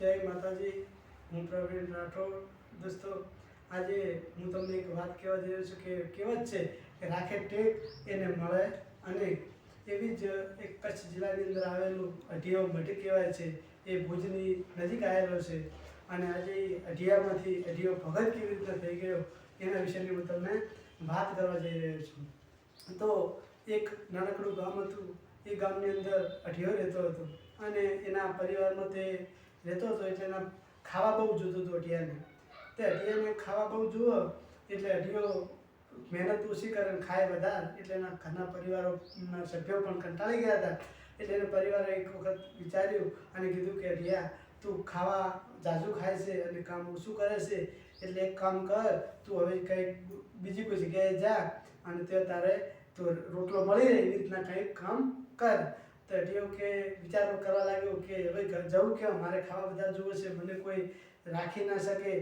જય માતાજી, હું પ્રવીણ રાઠોડ દોસ્તો. આજે હું તમને એક વાત કહેવા જઈ રહ્યો છું કે કહેવત છે કે રાખે ટેક, એને મળે અને એવી જ એક કચ્છ જિલ્લાની અંદર આવેલું અઢિયો મઢ કહેવાય છે. એ ભુજની નજીક આવેલો છે. અને આજે અઢિયામાંથી અઢિયો ભગત કેવી રીતના થઈ ગયો એના વિશેની હું તમને વાત કરવા જઈ રહ્યો છું. તો એક નાનકડું ગામ હતું. એ ગામની અંદર અઢિયો રહેતો હતો. અને એના પરિવારમાં તે રહેતો હતો એટલે એના ખાવા બહુ જોતો હતો અઢિયાને. તે અઢિયાને ખાવા બહુ જુઓ એટલે અઢિયો મહેનત ઓછી કરે અને ખાય વધારે એટલે એના ઘરના પરિવારોના સભ્યો પણ કંટાળી ગયા હતા. એટલે એને પરિવારે એક વખત વિચાર્યું અને કીધું કે અઢિયા, તું ખાવા જાજુ ખાય છે અને કામ ઓછું કરે છે, એટલે એક કામ કર, તું હવે કંઈક બીજી કોઈ જગ્યાએ જા અને તે તારે તો રોટલો મળી રહે એવી રીતના કંઈક કામ કર. તો એટલે કે વિચાર કરવા લાગ્યો કે હવે જવું કેમ? મારે ખાવા બધા જુએ છે, મને કોઈ રાખી ના શકે,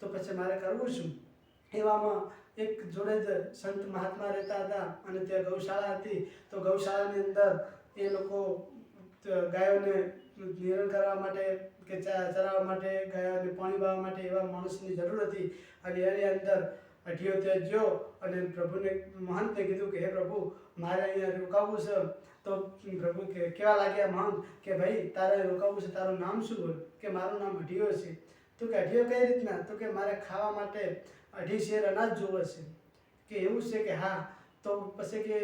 તો પછી મારે કરવું શું? એવામાં એક જોડે જ સંત મહાત્મા રહેતા હતા અને ત્યાં ગૌશાળા હતી. તો ગૌશાળાની અંદર એ લોકો ગાયોને નિરણ કરવા માટે કે ચરાવવા માટે, ગાયોને પાણી પાવા માટે એવા માણસની જરૂર હતી. અને એની અંદર અઢિયો ત્યાં જ્યો અને પ્રભુને મહંતને કીધું કે, હે પ્રભુ, મારે અહીંયા રોકાવું છે. તો પ્રભુ કે, કેવા લાગ્યા મહંત? કે ભાઈ, તારે રોકાવું છે, તારું નામ શું હોય? કે મારું નામ અઢીઓ છે? તો કે, અઢિયો કઈ રીતના? તો કે, મારે ખાવા માટે અઢી શેર અનાજ જોવે છે. કે એવું છે કે, હા, તો પછી કે,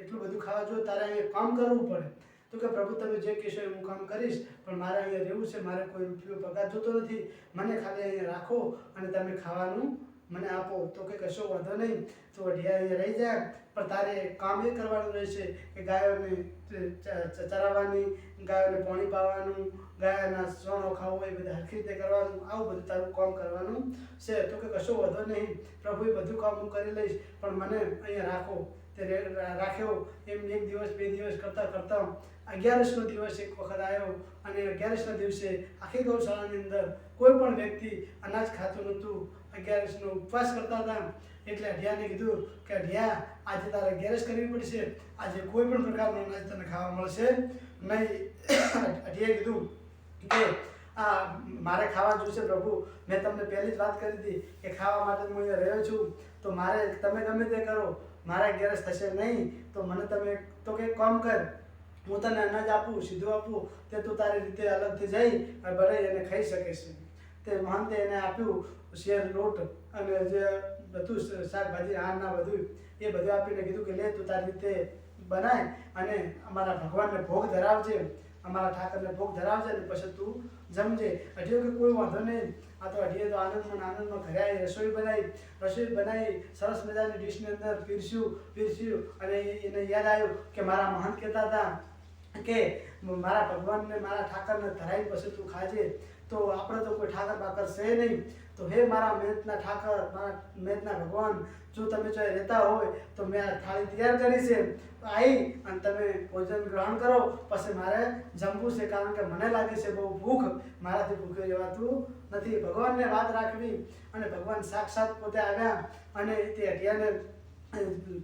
એટલું બધું ખાવા જોઈએ તારે અહીંયા કામ કરવું પડે. તો કે, પ્રભુ, તમે જે કહેશો એ હું કામ કરીશ, પણ મારે અહીંયા રહેવું છે, મારે કોઈ રૂપિયો પગાર જોતો નથી. મને ખાલી અહીંયા રાખો અને તમે ખાવાનું મને આપો. તો કે કશો વાંધો નહીં. તો અઢિયા અહીંયા રહી જાય પણ તારે કામ એ કરવાનું રહેશે કે ગાયોને ચરાવવાની, ગાયોને પાણી પાવાનું, ગાયોના સોનો ખાવો એ બધા હરખી રીતે કરવાનું, આવું બધું તારું કામ કરવાનું છે. તો કે કશો વાંધો નહીં. પ્રભુ એ બધું કામ હું કરી લઈશ. પણ મને અહીંયા રાખો. રાખ્યો. એમ એક દિવસ, બે દિવસ કરતાં કરતાં અગિયારસનો દિવસ એક વખત આવ્યો અને અગિયારસના દિવસે આખી ગૌશાળાની અંદર કોઈ પણ વ્યક્તિ અનાજ ખાતું નહોતું. અગિયારસનો ઉપવાસ કરતા હતા. એટલે અઢિયાને કીધું કે, અઢિયા, આજે તારે અગિયારસ કરવી પડશે. આજે કોઈ પણ પ્રકારનું અનાજ તને ખાવા મળશે નહીં. અઢિયાએ કીધું કે આ મારે ખાવા જોઈશે પ્રભુ. મેં તમને પહેલી જ વાત કરી હતી કે ખાવા માટે હું અહીંયા રહ્યો છું. તો મારે તમે ગમે તે કરો, મારા ગેરસ થશે નહીં. તો મને તમે તો કે કામ કર, હું તને અનાજ આપું, સીધું આપું, તે તું તારી રીતે અલગથી જઈ અને બનાવી અને ખાઈ શકે છે. તે મહંતે એને આપ્યું શેર, લોટ અને જે બધું શાકભાજી શાકભાજી આના બધું, એ બધું આપીને કીધું કે લે તું તારી રીતે બનાય અને અમારા ભગવાનને ભોગ ધરાવજે, અમારા ઠાકરને ભોગ ધરાવજે અને પછી તું જમજે અઢીઓ કે કોઈ વાંધો નહીં. આ તો અઢીએ તો આનંદમાં આનંદમાં ઘરે આવી રસોઈ બનાવી રસોઈ બનાવી, સરસ મજાની ડીશની અંદર પીરસ્યું પીરસ્યું અને એને યાદ આવ્યું કે મારા મહાન કહેતા હતા કે મારા ભગવાનને, મારા ઠાકરને ધરાવી પછી તું ખાજે. તો આપણે તો કોઈ ઠાકર બાકર છે નહીં. તો હે મારા મહેનતના ઠાકર, મારા મહેનતના ભગવાન, જો તમે જો રહેતા હોય તો મેં આ થાળી તૈયાર કરી છે. આવી અને તમે ભોજન ગ્રહણ કરો. પછી મારે જમવું છે કારણ કે મને લાગે છે બહુ ભૂખ. મારાથી ભૂખે રહેવાતું નથી. ભગવાનને વાત રાખવી અને ભગવાન સાક્ષાત પોતે આવ્યા અને તે અઢિયાને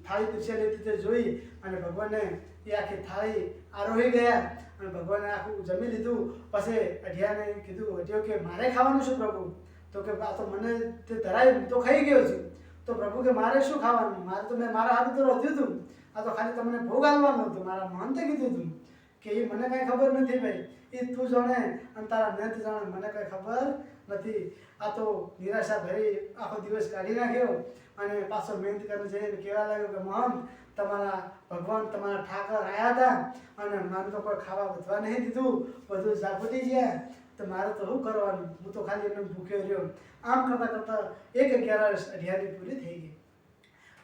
થાળી પીરસેલી તે જોઈ અને ભગવાનને એ આખી થાળી આરોહી ગયા. અને ભગવાને આખું જમી લીધું, પછી અઢિયાને કીધું અઢિયો કે મારે ખાવાનું શું પ્રભુ. તો કે, આ તો મને તે ધરાયું તો ખાઈ ગયો છું. તો પ્રભુ કે, મારે શું ખાવાનું? મારે તો મેં મારા હાથ તો રોધ્યું હતું આ તો ખાલી તમને ભોગ આલવાનું હતું. મારા મહંતે કીધું હતું કે એ મને કાંઈ ખબર નથી ભાઈ. એ તું જાણે અને તારા મહેનત જાણે મને કાંઈ ખબર નથી. આ તો નિરાશા ભરી આખો દિવસ કાઢી નાખ્યો અને પાછો મહેનત કરીને જઈને કહેવા લાગ્યો કે, મહંત તમારા ભગવાન તમારા ઠાકર આવ્યા હતા અને મને તો કોઈ ખાવા વધવા નહીં દીધું. બધું ઝાપટી ગયા. તો મારે તો શું કરવાનું? હું તો ખાલી એમને ભૂખ્યો રહ્યો. આમ કરતાં કરતાં એક અગિયાર અઢિયારી પૂરી થઈ ગઈ.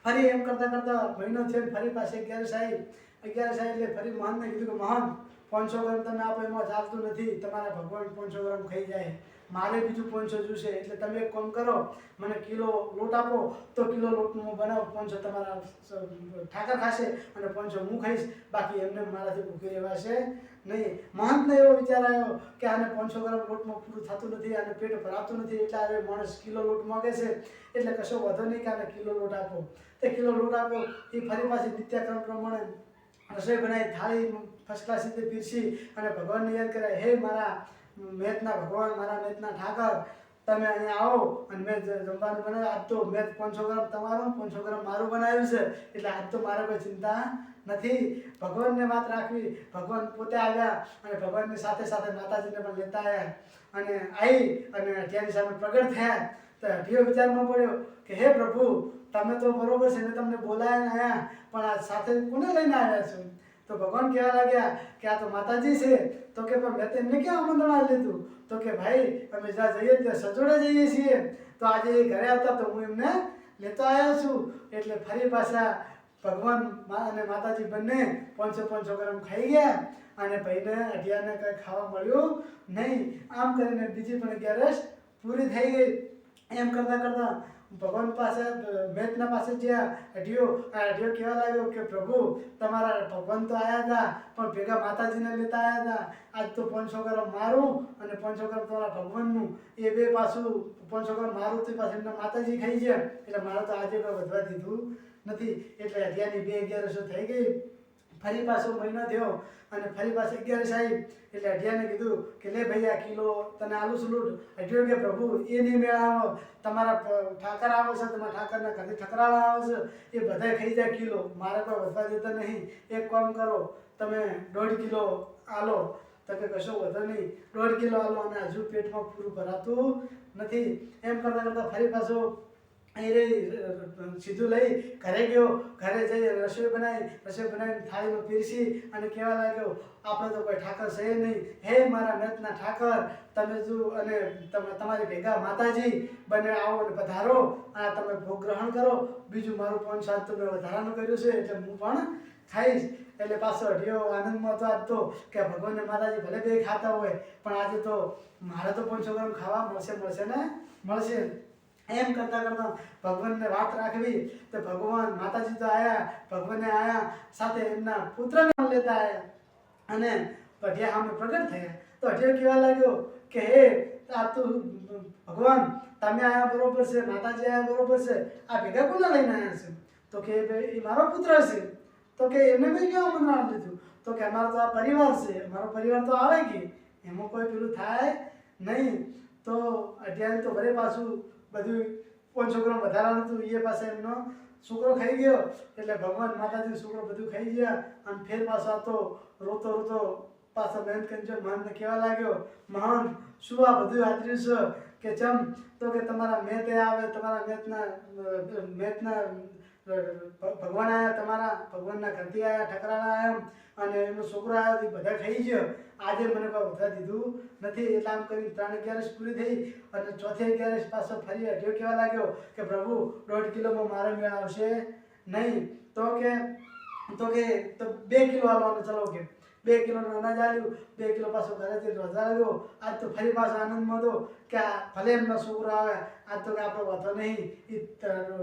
ફરી એમ કરતાં કરતાં મહિનો થયો ફરી પાસે અગિયાર સાહેબ. અગિયાર સાહેબ એટલે ફરી મહંતને કીધું કે મહંત પાંચસો ગ્રામ તમે આપો, એમાં ચાલતું નથી. તમારા ભગવાન પાંચસો ગ્રામ ખાઈ જાય. મારે બીજું પોંચો જોઈશે એટલે તમે એક કામ કરો, મને કિલો લોટ આપો, તો કિલો લોટનું હું બનાવું પોંચો તમારા ઠાકર ખાશે અને પાંચસો હું ખાઈશ. બાકી એમને મારાથી ભૂખી રહેવાશે નહીં. મહંતને એવો વિચાર આવ્યો કે આને પાંચસો ગ્રામ લોટમાં પૂરું થતું નથી, આને પેટ ભરાતું નથી, એટલે હવે માણસ કિલો લોટ માગે છે. એટલે કશો વધો નહીં કે આને કિલો લોટ આપો. તે કિલો લોટ આપો એ ફરી પાછી નિત્યક્રમ પ્રમાણે રસોઈ બનાવી, થાળી ફર્સ્ટ ક્લાસ રીતે પીરસી અને ભગવાનને યાદ કર્યા, હે મારા મેચના ભગવાન, મારા મેથના ઠાકર, તમે અહીંયા આવો અને મેં જમવાનું બનાવ્યું. આજ તો મેં પાંચસો ગ્રામ તમારું, પાંચસો ગ્રામ મારું બનાવ્યું છે. એટલે આજ તો મારે કોઈ ચિંતા નથી. ભગવાનને વાત રાખવી. ભગવાન પોતે આવ્યા અને ભગવાનની સાથે સાથે માતાજીને પણ લેતા આવ્યા. અને આવી અને ત્યાંની સામે પ્રગટ થયા. તો અઢીઓ વિચારમાં પડ્યો કે, હે પ્રભુ, તમે તો બરોબર છે ને તમને બોલાયા આવ્યા પણ આ સાથે કોને લઈને આવ્યા છો? તો ભગવાન કહેવા લાગ્યા કે આ તો માતાજી છે. તો કે પણ મેં તેમને ક્યાં આમંત્રણ આપી લીધું તો કે ભાઈ, અમે જ્યાં જઈએ ત્યાં સજોડે જઈએ છીએ. તો આજે એ ઘરે આવતા તો હું એમને લેતો આવ્યો છું. એટલે ફરી પાછા ભગવાન અને માતાજી બંને પાંચસો પાંચસો ગ્રામ ખાઈ ગયા અને ભાઈને અઢિયાને કંઈ ખાવા મળ્યું નહીં. આમ કરીને બીજી પણ અગિયારસ પૂરી થઈ ગઈ. એમ કરતાં કરતાં ભગવાન પાસે મેતના પાસે જ્યાં અઢિયો આ અઢિયો કહેવા લાગ્યો કે, પ્રભુ, તમારા ભગવાન તો આવ્યા હતા પણ ભેગા માતાજીને લેતા આવ્યા હતા આજ તો પાંચસો મારું અને પાંચસો તમારા ભગવાનનું. એ બે પાછું પાંચસો મારું તે પાછું એમના માતાજી ખાઈ છે એટલે મારે તો આજે કોઈ વધવા દીધું નથી. એટલે અઢિયાની બે અગિયારસો થઈ ગઈ. ફરી પાછો મહિનો થયો અને ફરી પાછો અગિયાર સાહેબ, એટલે અઢિયાને કીધું કે લે આ કિલો તને આલુ સુલૂટ. અઢિયો કે પ્રભુ, એ નહીં મેળાવો તમારા ઠાકર આવે છે, તમારા ઠાકરના ઘરે ઠકરાળા આવે છે, એ બધાય ખાઈ જાય કિલો. મારે કોઈ વધવા દેતા નહીં. એક કામ કરો, તમે દોઢ કિલો આલો. તો કે કશો વધો નહીં. દોઢ કિલો આલો અને હજુ પેટમાં પૂરું ભરાતું નથી. એમ કરતાં કરતાં ફરી પાછો અહીં સીધું લઈ ઘરે ગયો. ઘરે જઈ રસોઈ બનાવી, રસોઈ બનાવીને થાળીમાં પીરસી અને કહેવા લાગ્યો, આપણે તો કોઈ ઠાકર છે નહીં. હે, મારા મેતના ઠાકર, તમે જો અને તમે, તમારી ભેગા માતાજી બને આવો અને પધારો. આ તમે ભોગ ગ્રહણ કરો. બીજું મારું પણ સાત તો મેં વધારાનું કર્યું છે, એટલે હું પણ ખાઈશ. એટલે પાછો અઢિયો આનંદમાં તો આજ તો કે ભગવાનને માતાજી ભલે બે ખાતા હોય, પણ આજે તો મારે તો પણ ગ્રામ ખાવા મળશે મળશે ને? મળશે. એમ કરતા કરતા ભગવાનને વાત રાખવી તો ભગવાન માતાજી તો આવ્યા ભગવાને આવ્યા સાથે એમના પુત્રને લેતા આવ્યા અને અઢિયા સામે પ્રગટ થયા. તો અઢિયો કહેવા લાગ્યો કે, હે, આ તું ભગવાન, તમે આવ્યા બરોબર છે, માતાજી આવ્યા બરોબર છે, આ ભેગા કોને લઈને આવ્યા છે? તો કે, એ મારો પુત્ર છે. તો કે, એમને મેં કેવા મનાવી લીધું? તો કે, અમારો તો આ પરિવાર છે, અમારો પરિવાર તો આવે કે, એમાં કોઈ પેલું થાય નહીં. તો અઢિયાને તો ભલે પાછું બધું પાંચસો ગ્રામ વધારાનું હતું એ પાસે એમનો છોકરો ખાઈ ગયો, એટલે ભગવાન માતાજી છોકરો બધું ખાઈ ગયા અને ફેર પાછો આવતો રોતો રોતો પાછો મહેનત કરીને મહાનને કહેવા લાગ્યો, મહાન, શું આ બધું આચર્યું છે? કે ચમ, તો કે તમારા મેતે આવે, તમારા મેતના મેતના ભગવાન આવ્યા તમારા, ભગવાનના ઘરથી આવ્યા ઠકરાણા આવ્યા અને એમનો છોકરો આવ્યો બધા ખાઈ ગયો. આજે મને કોઈ વધવા દીધું નથી. એટલે આમ કરી ત્રણ અગિયારસ પૂરી થઈ અને ચોથી અગિયારસ પાછો ફરી અઢિયો કહેવા લાગ્યો કે, પ્રભુ, દોઢ કિલોમાં મારો મેળ આવશે નહીં. તો કે તો કે, તો બે કિલો આવવાનું ચલો કે બે કિલોનું અનાજ આવ્યું બે કિલો પાછો ઘરેથી વધાર્યો આજ તો ફરી પાછો આનંદમાં દો કે આ ભલે એમનો છોકરો આવે, આજ તો કે આપણે વધો નહીં. એ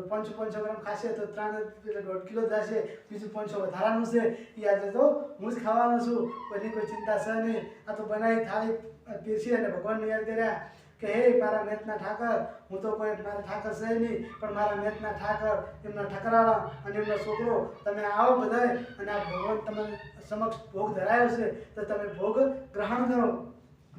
પંચો પાંચસો ગ્રામ ખાશે તો ત્રણ, એટલે દોઢ કિલો થશે. બીજું પાંચસો વધારાનું છે. એ આજે તો હું જ ખાવાનો છું. કોઈની કોઈ ચિંતા છે નહીં. આ તો બનાવી થાળી પીરસી અને ભગવાનની યાદ કર્યા. કે, હે, મારા મેતના ઠાકર, હું તો કોઈ મારા ઠાકર છે નહીં, પણ મારા મેતના ઠાકર, એમના ઠકરાળા અને એમનો છોકરો, તમે આવો બધાય અને આ ભગવાન તમને સમક્ષ ભોગ ધરાયો છે, તો તમે ભોગ ગ્રહણ કરો.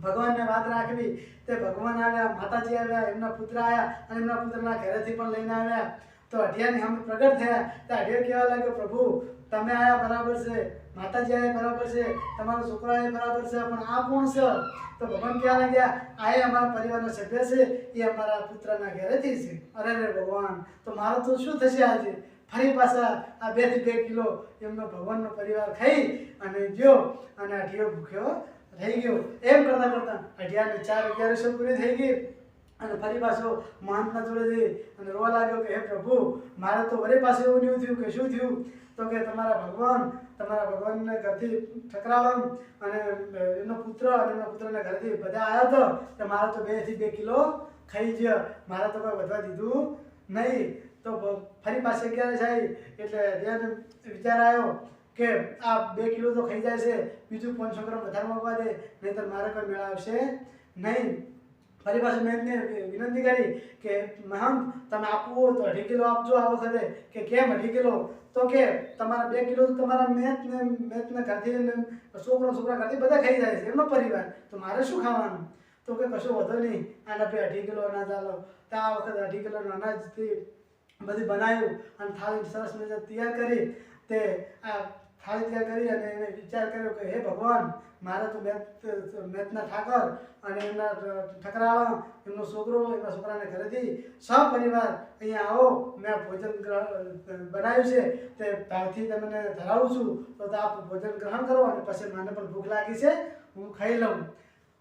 ભગવાનને વાત રાખવી, તે ભગવાન આવ્યા, માતાજી આવ્યા, એમના પુત્ર આવ્યા અને એમના પુત્રના ઘરેથી પણ લઈને આવ્યા. તો અઢિયાની અમે પ્રગટ થયા. તો અઢિયા કહેવા લાગ્યો, પ્રભુ, તમે આવ્યા બરાબર છે માતાજી બરાબર છે, તમારો છોકરા બરાબર છે, પણ આ કોણ છે? તો ભગવાન ક્યાં લાગ્યા આ એ અમારા પરિવારના સભ્ય છે, એ અમારા પુત્રના ઘરેથી છે. અરે રે ભગવાન, તો મારું તો શું થશે આજે? ફરી પાછા આ બેથી બે કિલો એમનો ભગવાનનો પરિવાર ખાઈ અને ગયો અને અઢિયો ભૂખ્યો થઈ ગયો. એમ કરતાં કરતાં અઢિયાને ચાર અગિયારસો પૂરી થઈ ગઈ. અને ફરી પાછો જોડે જઈ અને રોવા લાગ્યો કે, હે પ્રભુ, મારે તો વળી પાસે એવું નહીં થયું કે શું થયું? તો કે, તમારા ભગવાન, તમારા ભગવાનને ઘરથી ઠકરાવમ અને એમનો પુત્ર અને એમના પુત્રના ઘરથી બધા આવ્યા તો કે મારે તો બેથી બે કિલો ખાઈ ગયા. મારે તો કોઈ વધવા દીધું નહીં. તો ફરી પાસે ક્યારે જાય એટલે ધ્યાન વિચાર આવ્યો કે, આ બે કિલો તો ખાઈ જાય છે, બીજું પાંચસો ગ્રામ વધારે મગવા દે નહીં તો મારે કોઈ મેળાવશે નહીં. ફરી પાછું મેં વિનંતી કરી કે મહંત, તમે આપવું હોય તો અઢી કિલો આપજો આ વખતે. કે કેમ અઢી કિલો? તો કે તમારા બે કિલો તમારા મેચ ને મેચ ને ઘરથી છોકરો, છોકરા ઘરથી બધા ખાઈ જાય છે, એમનો પરિવાર. તો મારે શું ખાવાનું? તો કે કશું વધો નહીં. આના પે અઢી કિલો અનાજ આલો. તો આ વખતે અઢી કિલો અનાજથી બધું બનાવ્યું અને થાળી સરસ મજા તૈયાર કરી. તે આ થાળી ત્યાં કરી અને એને વિચાર કર્યો કે, હે ભગવાન, મારે તો મેથ મેથના ઠાકર અને એમના ઠકરાળા, એમનો છોકરો એમના છોકરાને ઘરેથી સપરિવાર, અહીંયા આવો, મેં ભોજન બનાવ્યું છે, તે ભાવથી તમને ધરાવું છું, તો આપ ભોજન ગ્રહણ કરો અને પછી મને પણ ભૂખ લાગી છે, હું ખાઈ લઉં.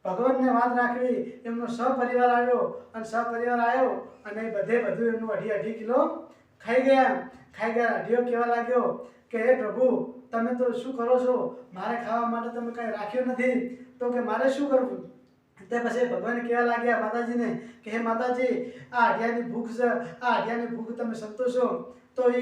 ભગવાનને વાત રાખવી, એમનો સપરિવાર આવ્યો, અને સપરિવાર આવ્યો, અને બધે બધું એમનું અઢી અઢી કિલો ખાઈ ગયા. ખાઈ ગયા અઢીઓ કહેવા લાગ્યો કે, હે પ્રભુ તમે તો શું કરો છો? મારે ખાવા માટે તમે કંઈ રાખ્યું નથી. તો કે મારે શું કરવું? તે પછી ભગવાન કહેવા લાગ્યા માતાજીને કે હે માતાજી, આ અઢિયાની ભૂખ છે, આ અઢિયાની ભૂખ તમે સંતોષો. તો એ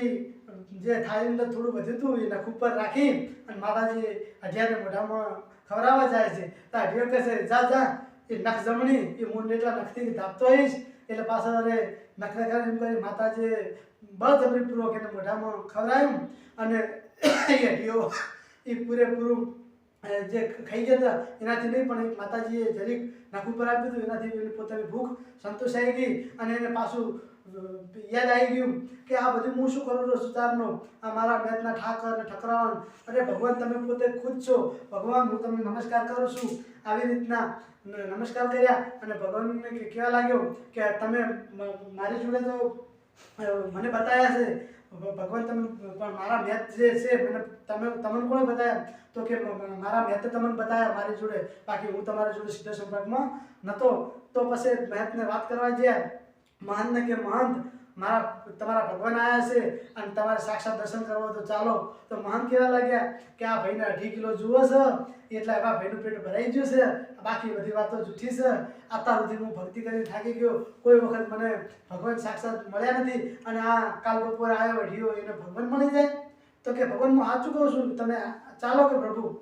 જે થાળી અંદર થોડું વધ્યું હતું એ નખ ઉપર રાખી અને માતાજી અઢિયાને મોઢામાં ખવડાવવા જાય છે. તો અઢિયો કહે છે, જા જા, એ નખ જમણી, એ મૂળ એટલા નખથી ધાપતો હોઈશ. એટલે પાછળ અરે નખને કરે એમ કરી માતાજીએ બળજબરીપૂર્વક એને મોઢામાં ખવડાવ્યું અને એ એ પૂરેપૂરું જે ખાઈ ગયા હતા, એનાથી નહીં, પણ એક માતાજીએ જરીક નાખ ઉપર આપ્યું હતું એનાથી એની પોતાની ભૂખ સંતોષાઈ ગઈ અને એને પાછું યાદ આવી ગયું કે આ બધું હું શું કરું છું સુતારનો આ મારા મેદના ઠાકર અને ઠકરાવન અરે ભગવાન, તમે પોતે ખુદ છો. ભગવાન, હું તમને નમસ્કાર કરું છું. આવી રીતના નમસ્કાર કર્યા અને ભગવાનને કહેવા લાગ્યો કે તમે મારી જોડે તો મને બતાવ્યા છે. ભગવાન તમે, પણ મારા મેથ જે છે, મને તમે, તમને કોણે બતાવ્યા તો કે મારા મેથે તમને બતાવ્યા મારી જોડે. બાકી હું તમારી જોડે સીધા સંપર્કમાં નહોતો તો પછી મેથને વાત કરવા ગયા. મહંતને કે, મહંત મારા તમારા ભગવાન આવ્યા છે અને તમારે સાક્ષાત દર્શન કરવા તો ચાલો. તો મહંત કહેવા લાગ્યા કે આ ભાઈને અઢી કિલો જુઓ છે. એટલે આ ભાઈનું પેટ ભરાઈ ગયું છે. બાકી બધી વાતો જૂઠી છે. અત્યાર સુધી હું ભક્તિ કરી થાકી ગયો. કોઈ વખત મને ભગવાન સાક્ષાત મળ્યા નથી અને આ કાલ બપોર આવ્યો અઢીયો એને ભગવાન મળી જાય. તો કે ભગવાન, હું સાચું કહું છું? તમે ચાલો કે પ્રભુ?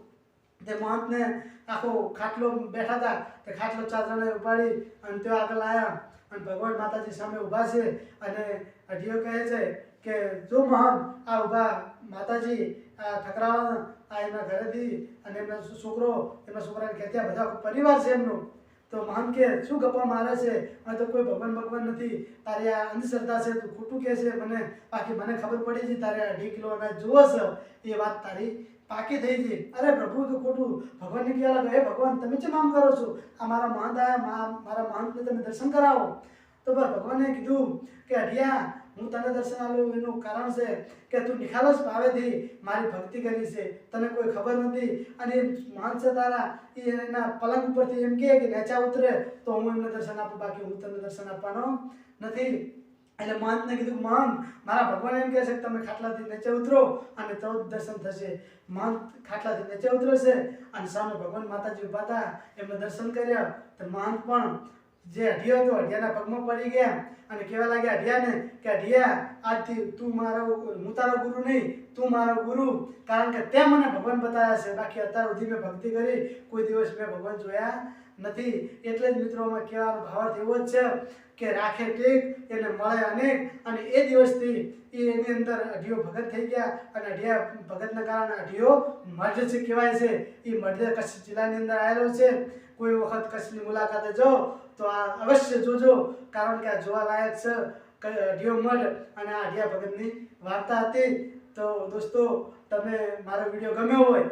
તે મહંતને આખો ખાટલો બેઠા હતા. તે ખાટલો જણાએ ઉપાડી અને તેઓ આગળ આવ્યા અને ભગવાન માતાજી સામે ઊભા છે અને અઢીઓ કહે છે કે, જો મહાન, આ ઊભા માતાજી, આ ઠકરાવા આ એમના ઘરેથી અને એમના છોકરો, એમના છોકરાને કહેતા બધા પરિવાર છે એમનો. તો મહંત કે, શું ગપ્પા મારે છે? આ તો કોઈ ભગવાન ભગવાન નથી. તારી આ અંધશ્રદ્ધા છે તું ખોટું કહે છે. મને બાકી મને ખબર પડી છે તારે અઢી કિલો અનાજ જુઓ છે. એ વાત તારી પાકી થઈ ગઈ. અરે પ્રભુ, તો ખોટું ભગવાનને કહેવા લાગે. હે ભગવાન, તમે કેમ આમ કરો છો? આ મારા મહંત આયા મારા મહંતને તમે દર્શન કરાવો. તો ભગવાને કીધું કે અઢિયા હું તને દર્શન આપ્યું એનું કારણ છે કે તું નિખાલસ ભાવેથી મારી ભક્તિ કરી છે. તને કોઈ ખબર નથી અને એ મહંત તારા એના પલંગ ઉપરથી એમ કહે કે નેચા ઉતરે, તો હું એમને દર્શન આપું, બાકી હું તને દર્શન આપવાનો નથી. એટલે મહંતને કીધું મહંત મારા ભગવાન એમ કહે છે કે તમે ખાટલાથી નીચે ઉતરો અને તો દર્શન થશે. મહંત ખાટલાથી નીચે ઉતરશે અને સામે ભગવાન માતાજી ઊભા હતા, એમને દર્શન કર્યા. તો મહંત પણ જે અઢિયો હતો અઢિયાના પગમાં પડી ગયા અને કહેવા લાગ્યા, અઢિયાને, કે અઢિયા, આજથી તું મારો, હું તારો ગુરુ નહીં, તું મારો ગુરુ. કારણ કે તે મને ભગવાન બતાવ્યા છે. બાકી અત્યાર સુધી મેં ભક્તિ કરી, કોઈ દિવસ મેં ભગવાન જોયા નથી. એટલે જ મિત્રોમાં કહેવાનો ભાવાર્થ એવો જ છે કે રાખે ટેક, એને મળે અનેક. અને એ દિવસથી એ એની અંદર અઢીઓ ભગત થઈ ગયા. અને અઢિયા ભગતના કારણે અઢીઓ મઢ છે કહેવાય છે. એ મઢ કચ્છ જિલ્લાની અંદર આવેલો છે. કોઈ વખત કચ્છની મુલાકાતે જો તો આ અવશ્ય જોજો, કારણ કે આ જોવાલાયક છે. અઢિયો મઢ અને આ અઢિયા ભગતની વાર્તા હતી. તો દોસ્તો, તમે મારો વીડિયો ગમ્યો હોય